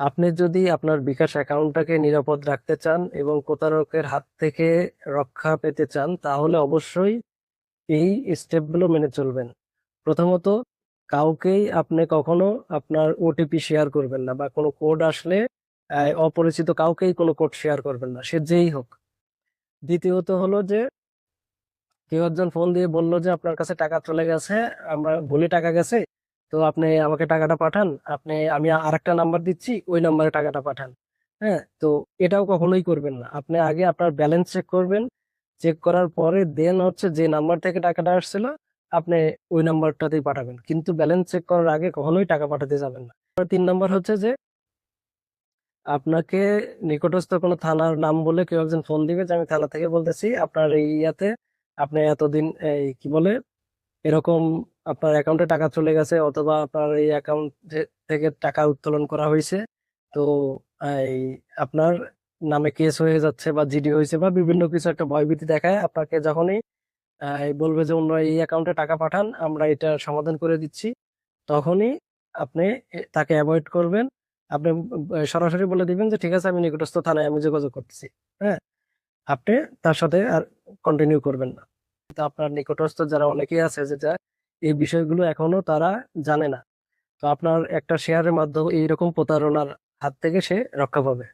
আপনি যদি আপনার বিকাশ অ্যাকাউন্টটাকে নিরাপদ রাখতে চান এবং প্রতারকের হাত থেকে রক্ষা পেতে চান, তাহলে অবশ্যই এই স্টেপগুলো মেনে চলবেন। প্রথমত, কাউকেই আপনি কখনো আপনার ওটিপি শেয়ার করবেন না বা কোনো কোড আসলে অপরিচিত কাউকেই কোনো কোড শেয়ার করবেন না, সে যেই হোক। দ্বিতীয়ত হলো যে, কেউ একজন ফোন দিয়ে বলল যে, আপনার কাছে টাকা চলে গেছে, আমরা ভুলে টাকা গেছে? তো আপনি আমাকে টাকাটা পাঠান, আপনি, আমি আরেকটা নাম্বার দিচ্ছি, ওই নাম্বারে টাকাটা পাঠান। হ্যাঁ? তো এটাও কখনোই করবেন না। আপনি আগে আপনার ব্যালেন্স চেক করবেন। চেক করার পরে দেন হচ্ছে যে নাম্বার থেকে টাকাটা আসছিল, আপনি ওই নাম্বারটাতেই পাঠাবেন। কিন্তু ব্যালেন্স চেক করার আগে কখনোই টাকা পাঠাতে যাবেন না। আর তিন নাম্বার হচ্ছে যে, আপনাকে নিকটস্থ কোনো থানার নাম বলে কেউ একজন ফোন দিবে যে আমি থানা থেকে বলতেছি, আপনার এই ইয়াতে আপনি এতদিন, এই কি বলে, এরকম আপনার অ্যাকাউন্টে টাকা চলে গেছে অথবা আপনার এই অ্যাকাউন্ট থেকে টাকা উত্তোলন করা হয়েছে। তো, এই আপনার নামে কেস হয়ে যাচ্ছে বা জিডি হয়েছে বা বিভিন্ন কিছু একটা ভয়ভীতি দেখায়, আপনাকে যখনই বলবে যে অন্য এই অ্যাকাউন্টে টাকা পাঠান, আমরা এটা সমাধান করে দিচ্ছি। তখনই আপনি তাকে অ্যাভয়েড করবেন। আপনি সরাসরি বলে দিবেন যে, ঠিক আছে, আমি নিকটস্থ থানায় আমি যোগাযোগ করতেছি। হ্যাঁ? আপনি তার সাথে আর কন্টিনিউ করবেন না। কিন্তু আপনার নিকটস্থ যারা অনেকেই আছে যেটা এই বিষয়গুলো এখনও তারা জানে না। তো আপনার একটা শেয়ারের মাধ্যমে এইরকম প্রতারণার হাত থেকে সে রক্ষা পাবে।